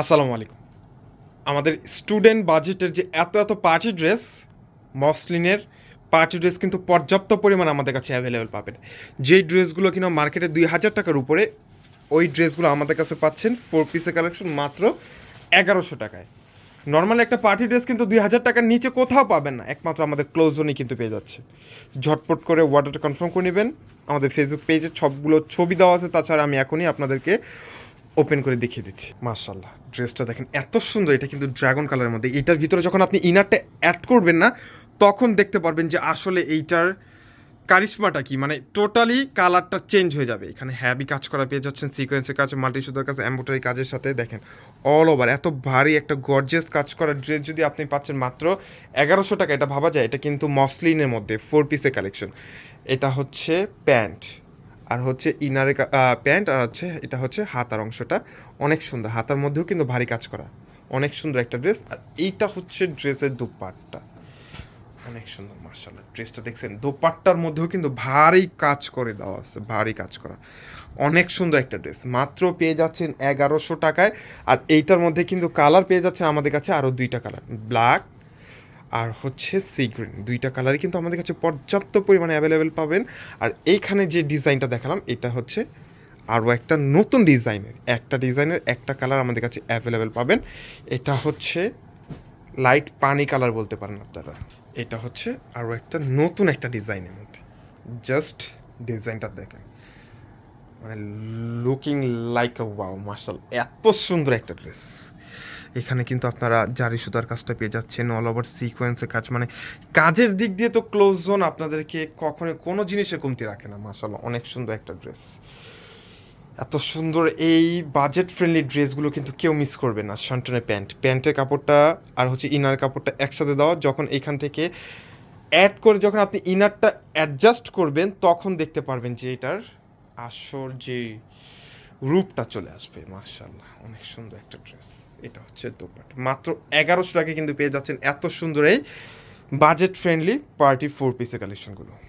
আসসালামু আলাইকুম। আমাদের স্টুডেন্ট বাজেটের যে এত এত পার্টি ড্রেস মসলিনের পার্টি ড্রেস কিন্তু পর্যাপ্ত পরিমাণ আমাদের কাছে অ্যাভেলেবেল পাবেন। যেই ড্রেসগুলো কিনা মার্কেটে দুই হাজার টাকার উপরে, ওই ড্রেসগুলো আমাদের কাছে পাচ্ছেন ফোর পিসের কালেকশন মাত্র এগারোশো টাকায়। নর্মাল একটা পার্টি ড্রেস কিন্তু দুই হাজার টাকার নিচে কোথাও পাবেন না, একমাত্র আমাদের ক্লোজ জোনেই কিন্তু পেয়ে যাচ্ছে। ঝটপট করে অর্ডারটা কনফার্ম করে নেবেন। আমাদের ফেসবুক পেজে সবগুলো ছবি দেওয়া আছে, তাছাড়া আমি এখনই আপনাদেরকে ওপেন করে দেখিয়ে দিচ্ছি। মার্শাল্লাহ ড্রেসটা দেখেন, এত সুন্দর, এটা কিন্তু ড্রাগন কালারের মধ্যে। এটার ভিতরে যখন আপনি ইনারটা অ্যাড করবেন না, তখন দেখতে পারবেন যে আসলে এইটার কারিশমাটা কি। মানে টোটালি কালারটা চেঞ্জ হয়ে যাবে। এখানে হ্যাভি কাজ করা পেয়ে যাচ্ছেন সিকোয়েন্সের কাজ মাল্টি সুতার কাছে এম্বোটারি কাজের সাথে দেখেন অল ওভার এত ভারী একটা গর্জিয়াস কাজ করা ড্রেস যদি আপনি পাচ্ছেন মাত্র এগারোশো টাকা, এটা ভাবা যায়। এটা কিন্তু মসলিনের মধ্যে ফোর পিসের কালেকশন এটা হচ্ছে প্যান্ট। আর হচ্ছে ইনারে প্যান্ট আর হচ্ছে এটা হচ্ছে হাতার অংশটা। অনেক সুন্দর। হাতার মধ্যেও কিন্তু ভারী কাজ করা। অনেক সুন্দর একটা ড্রেস আর এইটা হচ্ছে ড্রেসের দুপাট্টা। অনেক সুন্দর মার্শাল্লাহ ড্রেসটা দেখছেন, দোপাট্টার মধ্যেও কিন্তু ভারী কাজ করে দেওয়া আছে। ভারী কাজ করা। অনেক সুন্দর একটা ড্রেস মাত্র পেয়ে যাচ্ছেন এগারোশো টাকায়। আর এইটার মধ্যে কিন্তু কালার পেয়ে যাচ্ছেন আমাদের কাছে আরও দুইটা কালার ব্ল্যাক আর হচ্ছে সি গ্রিন দুইটা কালারই কিন্তু আমাদের কাছে পর্যাপ্ত পরিমাণে অ্যাভেলেবেল পাবেন। আর এইখানে যে ডিজাইনটা দেখালাম, এটা হচ্ছে আরও একটা নতুন ডিজাইনের একটা ডিজাইনের একটা কালার আমাদের কাছে অ্যাভেলেবেল পাবেন। এটা হচ্ছে লাইট পানি কালার বলতে পারেন আপনারা। এটা হচ্ছে আরও একটা নতুন একটা ডিজাইনের মধ্যে। জাস্ট ডিজাইনটা দেখেন। মানে লুকিং লাইক আ ওয়াও মার্শাল, এত সুন্দর একটা ড্রেস এখানে কিন্তু আপনারা জারি সুতার কাজটা পেয়ে যাচ্ছেন অল ওভার সিকোয়েন্সের কাজ। মানে কাজের দিক দিয়ে তো ক্লোজ জোন আপনাদেরকে কখনো কোনো জিনিসে কমতি রাখে না মার্শাল অনেক সুন্দর একটা ড্রেস এত সুন্দর এই বাজেট ফ্রেন্ডলি ড্রেসগুলো কিন্তু কেউ মিস করবে না শান্টনের প্যান্ট প্যান্টের কাপড়টা আর হচ্ছে ইনার কাপড়টা একসাথে দেওয়া, যখন এখান থেকে অ্যাড করে যখন আপনি ইনারটা অ্যাডজাস্ট করবেন, তখন দেখতে পারবেন যে এটার আসল যে রূপটা চলে আসবে মার্শাল্লাহ অনেক সুন্দর একটা ড্রেস এটা হচ্ছে দোপাট। মাত্র এগারোশো টাকা কিন্তু পেয়ে যাচ্ছেন এত সুন্দর এই বাজেট ফ্রেন্ডলি পার্টি ফোর পিসের কালেকশনগুলো